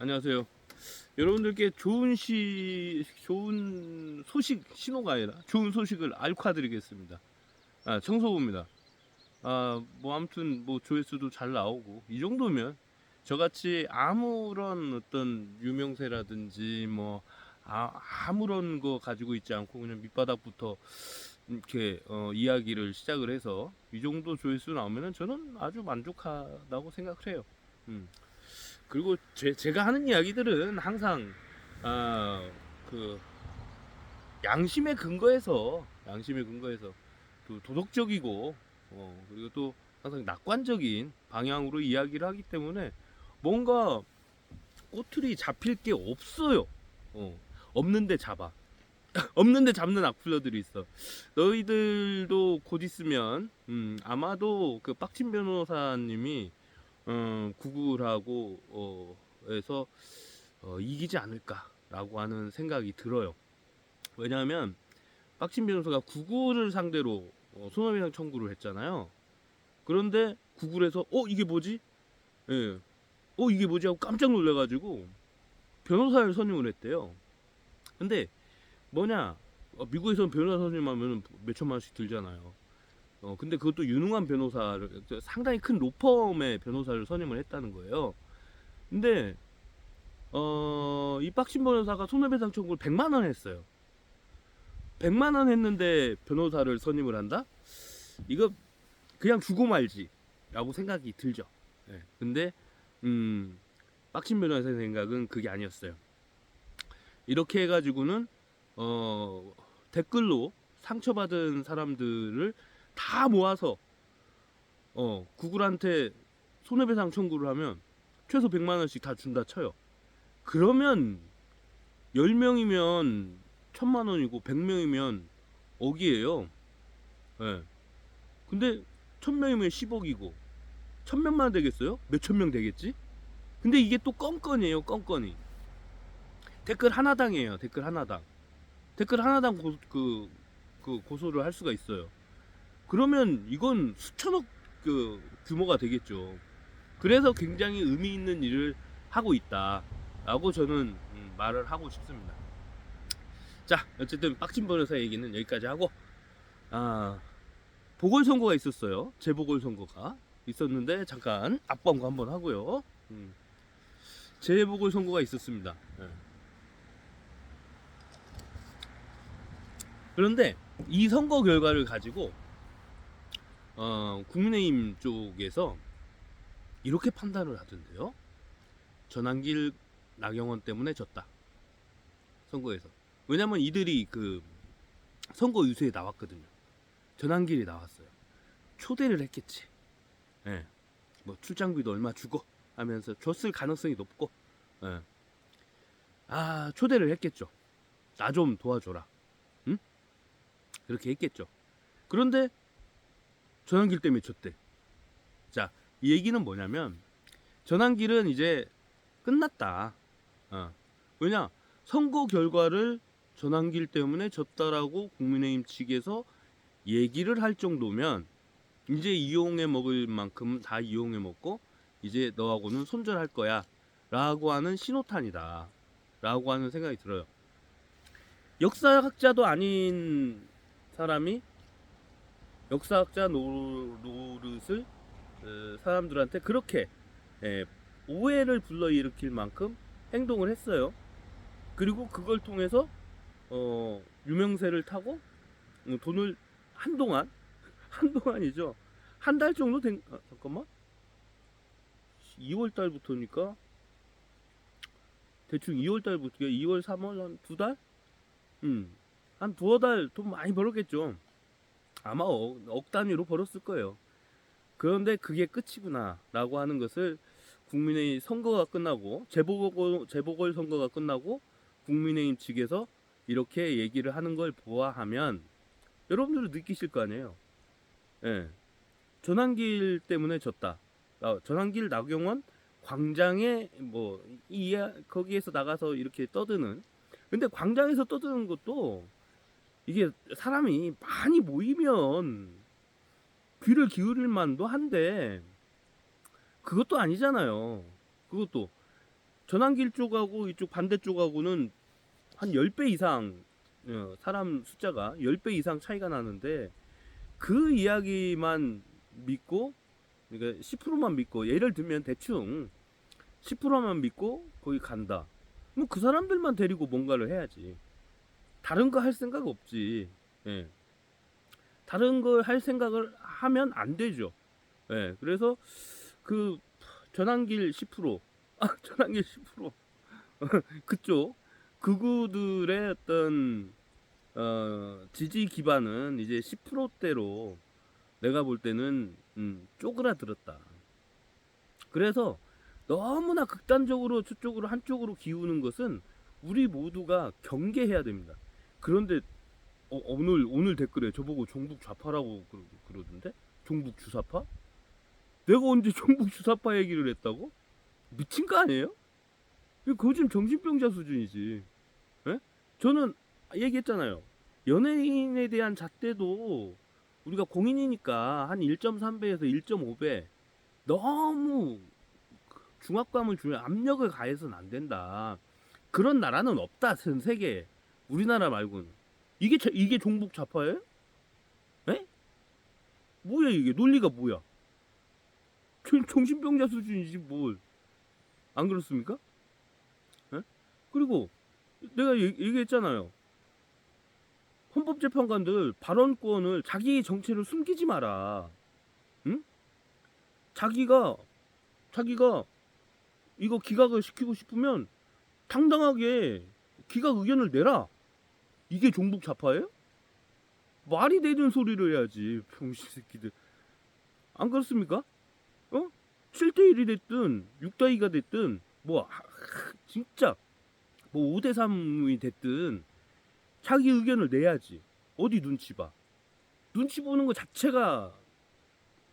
안녕하세요. 여러분들께 좋은 시, 좋은 소식, 신호가 아니라 좋은 소식을 알려드리겠습니다. 아, 청소부입니다. 아, 뭐, 아무튼, 뭐, 조회수도 잘 나오고, 이 정도면, 저같이 아무런 어떤 유명세라든지, 뭐, 아, 아무런 거 가지고 있지 않고, 그냥 밑바닥부터, 이렇게, 어, 이야기를 시작을 해서, 이 정도 조회수 나오면은 저는 아주 만족하다고 생각을 해요. 음. 그리고 제, 제가 하는 이야기들은 항상 아, 그 양심의 근거에서 양심의 근거에서 또 도덕적이고 어, 그리고 또 항상 낙관적인 방향으로 이야기를 하기 때문에 뭔가 꼬투리 잡힐 게 없어요. 어, 없는데 잡아. 없는데 잡는 악플러들이 있어. 너희들도 곧 있으면 음, 아마도 그 빡친 변호사님이 어, 구글하고 어, 에서 어, 이기지 않을까라고 하는 생각이 들어요. 왜냐하면 빡친 변호사가 구글을 상대로 어, 손해배상 청구를 했잖아요. 그런데 구글에서 어 이게 뭐지? 예, 어 이게 뭐지 하고 깜짝 놀래가지고 변호사를 선임을 했대요. 근데 뭐냐? 어, 미국에서는 변호사 선임하면 몇 천만 원씩 들잖아요. 어, 근데 그것도 유능한 변호사를, 상당히 큰 로펌의 변호사를 선임을 했다는 거예요. 근데, 어, 이 빡신 변호사가 손해배상 청구를 100만 원 했어요. 100만 원 했는데 변호사를 선임을 한다? 이거 그냥 주고 말지. 라고 생각이 들죠. 예. 근데, 음, 빡신 변호사의 생각은 그게 아니었어요. 이렇게 해가지고는, 어, 댓글로 상처받은 사람들을 다 모아서 어 구글한테 손해배상 청구를 하면 최소 100만 원씩 다 준다 쳐요. 그러면 10명이면 1000만 원이고 100명이면 억이에요. 예. 네. 근데 1000명이면 10억이고 1000명만 되겠어요? 몇천 명 되겠지? 근데 이게 또 건건이에요, 건건이. 댓글 하나당이에요, 댓글 하나당. 댓글 하나당 고, 그, 그 고소를 할 수가 있어요. 그러면 이건 수천억 그 규모가 되겠죠. 그래서 굉장히 의미 있는 일을 하고 있다라고 저는 음, 말을 하고 싶습니다. 자, 어쨌든 빡친 변호사 얘기는 여기까지 하고 아 보궐선거가 있었어요. 재보궐선거가 있었는데 잠깐 앞광고 한번 하고요. 음, 재보궐선거가 있었습니다. 예. 그런데 이 선거 결과를 가지고 어, 국민의힘 쪽에서 이렇게 판단을 하던데요. 전환길 나경원 때문에 졌다. 선거에서. 왜냐면 이들이 그 선거 유세에 나왔거든요. 전환길이 나왔어요. 초대를 했겠지. 예. 네. 뭐 출장비도 얼마 주고 하면서 줬을 가능성이 높고. 예. 네. 아, 초대를 했겠죠. 나 좀 도와줘라. 응? 그렇게 했겠죠. 그런데 전환길 때문에 졌대. 자, 이 얘기는 뭐냐면 전환길은 이제 끝났다. 어. 왜냐? 선거 결과를 전환길 때문에 졌다라고 국민의힘 측에서 얘기를 할 정도면 이제 이용해 먹을 만큼 다 이용해 먹고 이제 너하고는 손절할 거야 라고 하는 신호탄이다 라고 하는 생각이 들어요 역사학자도 아닌 사람이 역사학자 노릇을 어, 사람들한테 그렇게 예, 오해를 불러일으킬 만큼 행동을 했어요. 그리고 그걸 통해서 어, 유명세를 타고 어, 돈을 한동안 한동안이죠. 한 달 정도 된 아, 잠깐만 2월 달부터니까 대충 2월 달부터 2월 3월 한 두 달? 음. 한 두어 달 돈 많이 벌었겠죠. 아마 억, 억 단위로 벌었을 거예요. 그런데 그게 끝이구나 라고 하는 것을 국민의힘 선거가 끝나고 재보궐, 재보궐 선거가 끝나고 국민의힘 측에서 이렇게 얘기를 하는 걸 보아하면 여러분들도 느끼실 거 아니에요. 예. 전환길 때문에 졌다. 아, 전환길 나경원 광장에 뭐 이 거기에서 나가서 이렇게 떠드는 근데 광장에서 떠드는 것도 이게 사람이 많이 모이면 귀를 기울일 만도 한데 그것도 아니잖아요. 그것도 전환길 쪽하고 이쪽 반대 쪽하고는 한 10배 이상 어, 사람 숫자가 10배 이상 차이가 나는데 그 이야기만 믿고 그러니까 10%만 믿고 예를 들면 대충 10%만 믿고 거기 간다. 그럼 그 사람들만 데리고 뭔가를 해야지. 다른 거 할 생각 없지. 예. 다른 걸 할 생각을 하면 안 되죠. 예. 그래서 그 전환길 10%, 아 전환길 10% 그쪽 그구들의 어떤 어, 지지 기반은 이제 10%대로 내가 볼 때는 음, 쪼그라들었다. 그래서 너무나 극단적으로 저쪽으로 한쪽으로 기우는 것은 우리 모두가 경계해야 됩니다. 그런데 어, 오늘 오늘 댓글에 저보고 종북 좌파라고 그러, 그러던데 종북 주사파? 내가 언제 종북 주사파 얘기를 했다고? 미친 거 아니에요? 그거 지금 정신병자 수준이지. 예? 저는 얘기했잖아요. 연예인에 대한 잣대도 우리가 공인이니까 한 1.3배에서 1.5배 너무 중압감을 주면 압력을 가해서는 안 된다. 그런 나라는 없다. 전 세계에. 우리나라 말고는. 이게 자- 이게 종북 좌파예요? 에? 뭐야 이게 논리가 뭐야? 정- 정신병자 수준이지 뭘? 안 그렇습니까? 에? 그리고 내가 얘- 얘기했잖아요. 헌법재판관들 발언권을 자기 정체를 숨기지 마라. 응? 자기가 자기가 이거 기각을 시키고 싶으면 당당하게 기각 의견을 내라. 이게 종북 좌파예요? 말이 되는 소리를 해야지 병신 새끼들. 안 그렇습니까? 어? 7대 1이 됐든 6대 2가 됐든 뭐 하- 하- 진짜 뭐 5대 3이 됐든 자기 의견을 내야지. 어디 눈치 봐. 눈치 보는 것 자체가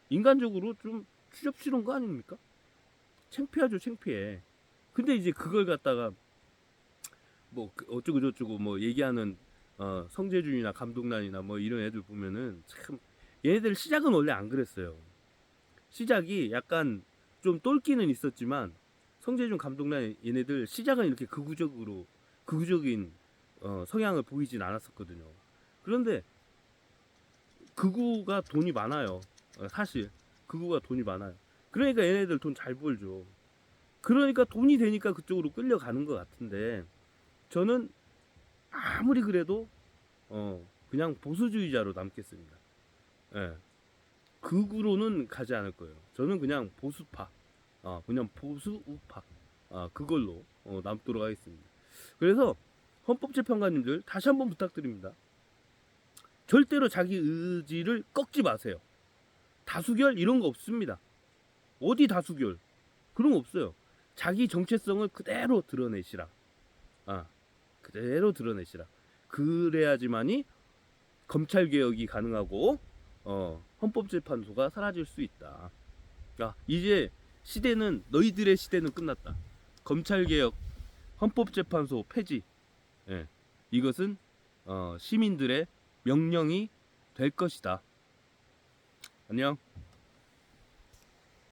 인간적으로 좀 추접스러운 거 아닙니까? 창피하죠, 창피해. 근데 이제 그걸 갖다가 뭐그 어쩌고 저쩌고 뭐 얘기하는 어, 성재준이나 감독란이나 뭐 이런 애들 보면은 참 얘네들 시작은 원래 안 그랬어요. 시작이 약간 좀 똘끼는 있었지만 성재준 감독란 얘네들 시작은 이렇게 극우적으로 극우적인 어, 성향을 보이진 않았었거든요. 그런데 극우가 돈이 많아요. 어, 사실 극우가 돈이 많아요. 그러니까 얘네들 돈 잘 벌죠. 그러니까 돈이 되니까 그쪽으로 끌려가는 것 같은데 저는 아무리 그래도 어 그냥 보수주의자로 남겠습니다. 예. 극우로는 가지 않을 거예요. 저는 그냥 보수파, 아 그냥 보수 우파, 아 그걸로 어, 남도록 하겠습니다. 그래서 헌법재판관님들 다시 한번 부탁드립니다. 절대로 자기 의지를 꺾지 마세요. 다수결 이런 거 없습니다. 어디 다수결 그런 거 없어요. 자기 정체성을 그대로 드러내시라. 아 그대로 드러내시라. 그래야지만이 검찰 개혁이 가능하고 어, 헌법재판소가 사라질 수 있다. 야 이제 시대는 너희들의 시대는 끝났다. 검찰 개혁, 헌법재판소 폐지. 예, 이것은 어, 시민들의 명령이 될 것이다. 안녕.